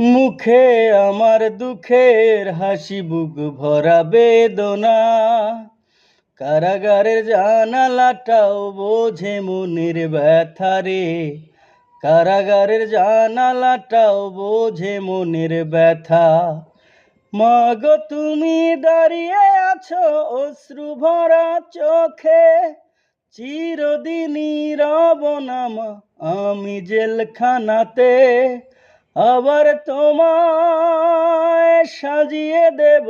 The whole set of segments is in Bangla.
মুখে আমার দুঃখের হাসি বুক ভরা বেদনা। কারাগারের জানালাটাও বোঝে মনের ব্যথা রে। কারাগারের জানালাটাও বোঝে মনের ব্যথা। মাগো, তুমি দাঁড়িয়ে আছো অশ্রু ভরা চোখে। চিরদিনই রব নামা আমি জেলখানাতে। আবার তোমায় সাজিয়ে দেব,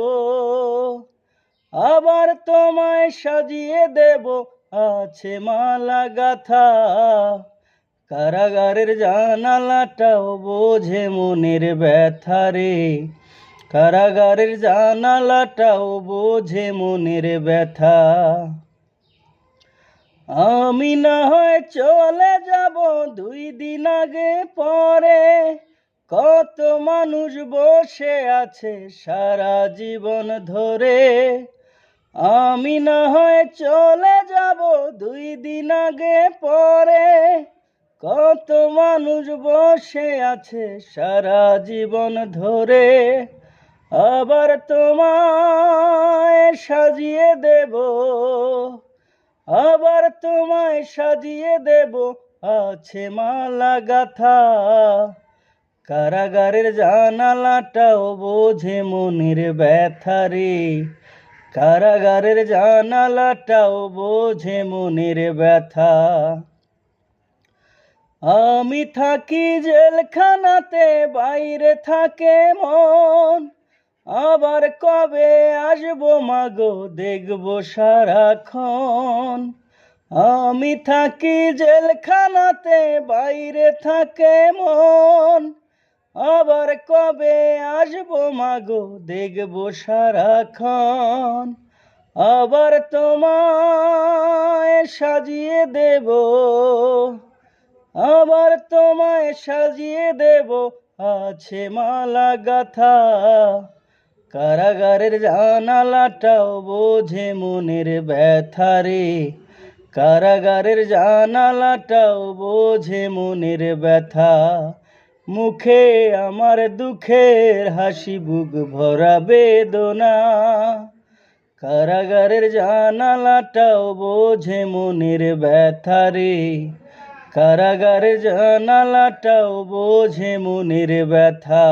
আবার তোমায় সাজিয়ে দেব। আছে মালা গাথা, কারাগারের জানালাটাও বোঝে মনের ব্যথা রে। কারাগারের জানালাটাও বোঝে মনের ব্যথা। আমি না হয় চলে যাব দুই দিন আগে পরে কত মানুষ বসে আছে সারা জীবন ধরে। আমি না হয় চলে যাব দুই দিন আগে পরে। কত মানুষ বসে আছে সারা জীবন ধরে। আবার তোমায় সাজিয়ে দেব, আবার তোমায় সাজিয়ে দেব, আছে মালা গাথা। কারাগারের জানালাটাও বোঝে মনের ব্যথা রে। কারাগারের জানালাটাও বোঝে মনের ব্যথা। আমি থাকি জেলখানাতে, বাইরে থাকে মন। আবার কবে আসব মাগো, দেখব সারাক্ষণ। আমি থাকি জেলখানাতে, বাইরে থাকে মন। আবার কবে আসব মাগো? দেখব সারাক্ষণ। আবার তোমায় সাজিয়ে দেব। আবার তোমায় সাজিয়ে দেব। আছে মালা গাথা। কারাগারের জানালাটাও বোঝে মনের ব্যথা রে। কারাগারের জানালাটাও বোঝে মনের ব্যথা। মুখে আমার দুঃখের হাসি, বুক ভরা বেদনা। কারাগারের জানালাটাও বোঝে মনের ব্যথা রে। কারাগারের জানালাটাও বোঝে মনের ব্যথা।